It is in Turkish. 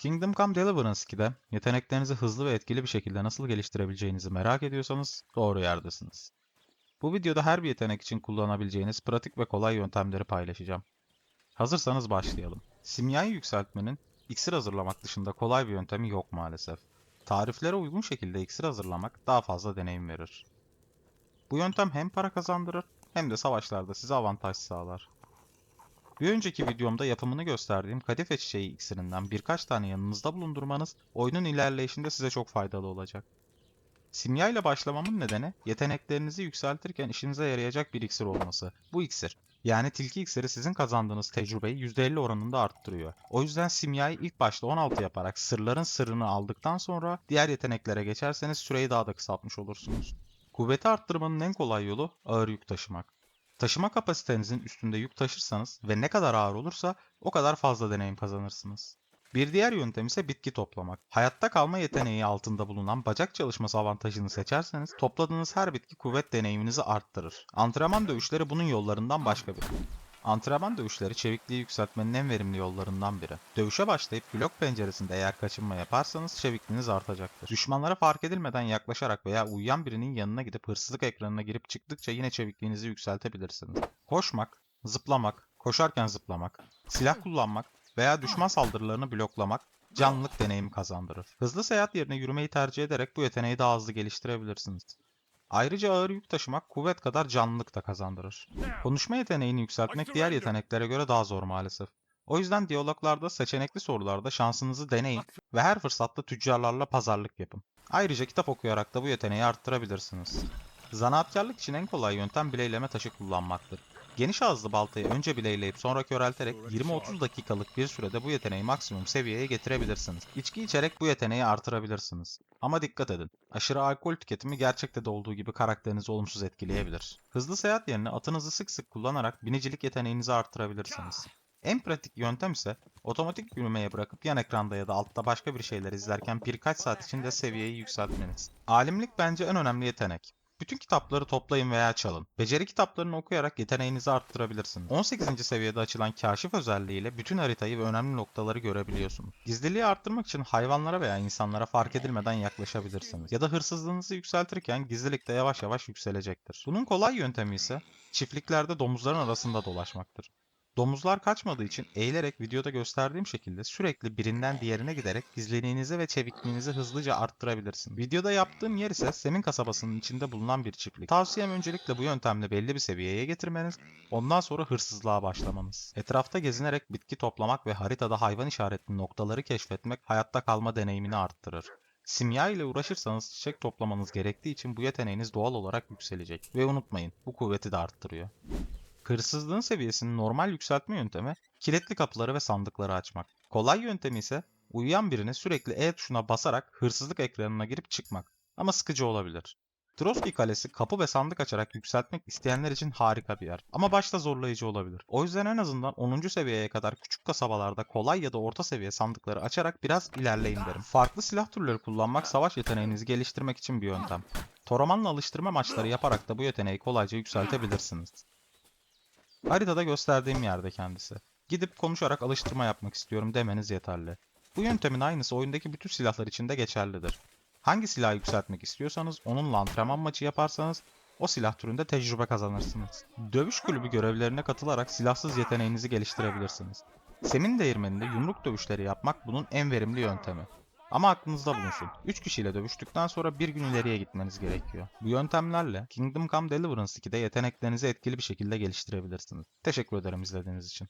Kingdom Come Deliverance 2'de yeteneklerinizi hızlı ve etkili bir şekilde nasıl geliştirebileceğinizi merak ediyorsanız doğru yerdesiniz. Bu videoda her bir yetenek için kullanabileceğiniz pratik ve kolay yöntemleri paylaşacağım. Hazırsanız başlayalım. Simyayı yükseltmenin iksir hazırlamak dışında kolay bir yöntemi yok maalesef. Tariflere uygun şekilde iksir hazırlamak daha fazla deneyim verir. Bu yöntem hem para kazandırır hem de savaşlarda size avantaj sağlar. Bir önceki videomda yapımını gösterdiğim kadife çiçeği iksirinden birkaç tane yanınızda bulundurmanız oyunun ilerleyişinde size çok faydalı olacak. Simya ile başlamamın nedeni yeteneklerinizi yükseltirken işinize yarayacak bir iksir olması. Bu iksir, yani tilki iksiri sizin kazandığınız tecrübeyi %50 oranında arttırıyor. O yüzden simyayı ilk başta 16 yaparak sırların sırrını aldıktan sonra diğer yeteneklere geçerseniz süreyi daha da kısaltmış olursunuz. Kuvveti arttırmanın en kolay yolu ağır yük taşımak. Taşıma kapasitenizin üstünde yük taşırsanız ve ne kadar ağır olursa o kadar fazla deneyim kazanırsınız. Bir diğer yöntem ise bitki toplamak. Hayatta kalma yeteneği altında bulunan bacak çalışması avantajını seçerseniz topladığınız her bitki kuvvet deneyiminizi arttırır. Antrenman dövüşleri bunun yollarından başka biri. Antrenman dövüşleri çevikliği yükseltmenin en verimli yollarından biri. Dövüşe başlayıp blok penceresinde eğer kaçınma yaparsanız çevikliğiniz artacaktır. Düşmanlara fark edilmeden yaklaşarak veya uyuyan birinin yanına gidip hırsızlık ekranına girip çıktıkça yine çevikliğinizi yükseltebilirsiniz. Koşmak, zıplamak, koşarken zıplamak, silah kullanmak veya düşman saldırılarını bloklamak canlılık deneyimi kazandırır. Hızlı seyahat yerine yürümeyi tercih ederek bu yeteneği daha hızlı geliştirebilirsiniz. Ayrıca ağır yük taşımak kuvvet kadar canlılık da kazandırır. Konuşma yeteneğini yükseltmek diğer yeteneklere göre daha zor maalesef. O yüzden diyaloglarda, seçenekli sorularda şansınızı deneyin ve her fırsatta tüccarlarla pazarlık yapın. Ayrıca kitap okuyarak da bu yeteneği arttırabilirsiniz. Zanaatkarlık için en kolay yöntem bileyleme taşı kullanmaktır. Geniş ağızlı baltayı önce bileyleyip sonra körelterek 20-30 dakikalık bir sürede bu yeteneği maksimum seviyeye getirebilirsiniz. İçki içerek bu yeteneği artırabilirsiniz. Ama dikkat edin. Aşırı alkol tüketimi gerçekte de olduğu gibi karakterinizi olumsuz etkileyebilir. Hızlı seyahat yerine atınızı sık sık kullanarak binicilik yeteneğinizi artırabilirsiniz. En pratik yöntem ise otomatik yürümeye bırakıp yan ekranda ya da altta başka bir şeyler izlerken birkaç saat içinde seviyeyi yükseltmeniz. Alimlik bence en önemli yetenek. Bütün kitapları toplayın veya çalın. Beceri kitaplarını okuyarak yeteneğinizi arttırabilirsiniz. 18. seviyede açılan kaşif özelliğiyle bütün haritayı ve önemli noktaları görebiliyorsunuz. Gizliliği arttırmak için hayvanlara veya insanlara fark edilmeden yaklaşabilirsiniz. Ya da hırsızlığınızı yükseltirken gizlilik de yavaş yavaş yükselecektir. Bunun kolay yöntemi ise çiftliklerde domuzların arasında dolaşmaktır. Domuzlar kaçmadığı için eğilerek videoda gösterdiğim şekilde sürekli birinden diğerine giderek gizliliğinizi ve çevikliğinizi hızlıca arttırabilirsiniz. Videoda yaptığım yer ise Semin kasabasının içinde bulunan bir çiftlik. Tavsiyem öncelikle bu yöntemle belli bir seviyeye getirmeniz, ondan sonra hırsızlığa başlamanız. Etrafta gezinerek bitki toplamak ve haritada hayvan işaretli noktaları keşfetmek hayatta kalma deneyimini arttırır. Simya ile uğraşırsanız çiçek toplamanız gerektiği için bu yeteneğiniz doğal olarak yükselecek. Ve unutmayın bu kuvveti de arttırıyor. Hırsızlığın seviyesini normal yükseltme yöntemi kilitli kapıları ve sandıkları açmak. Kolay yöntemi ise uyuyan birini sürekli E tuşuna basarak hırsızlık ekranına girip çıkmak. Ama sıkıcı olabilir. Trotsky Kalesi kapı ve sandık açarak yükseltmek isteyenler için harika bir yer. Ama başta zorlayıcı olabilir. O yüzden en azından 10. seviyeye kadar küçük kasabalarda kolay ya da orta seviye sandıkları açarak biraz ilerleyin derim. Farklı silah türleri kullanmak savaş yeteneğinizi geliştirmek için bir yöntem. Toramanla alıştırma maçları yaparak da bu yeteneği kolayca yükseltebilirsiniz. Haritada gösterdiğim yerde kendisi. Gidip konuşarak alıştırma yapmak istiyorum demeniz yeterli. Bu yöntemin aynısı oyundaki bütün silahlar için de geçerlidir. Hangi silahı yükseltmek istiyorsanız onunla antrenman maçı yaparsanız o silah türünde tecrübe kazanırsınız. Dövüş kulübü görevlerine katılarak silahsız yeteneğinizi geliştirebilirsiniz. Semin değirmeninde yumruk dövüşleri yapmak bunun en verimli yöntemi. Ama aklınızda bulunsun. 3 kişiyle dövüştükten sonra bir gün ileriye gitmeniz gerekiyor. Bu yöntemlerle Kingdom Come Deliverance 2'de yeteneklerinizi etkili bir şekilde geliştirebilirsiniz. Teşekkür ederim izlediğiniz için.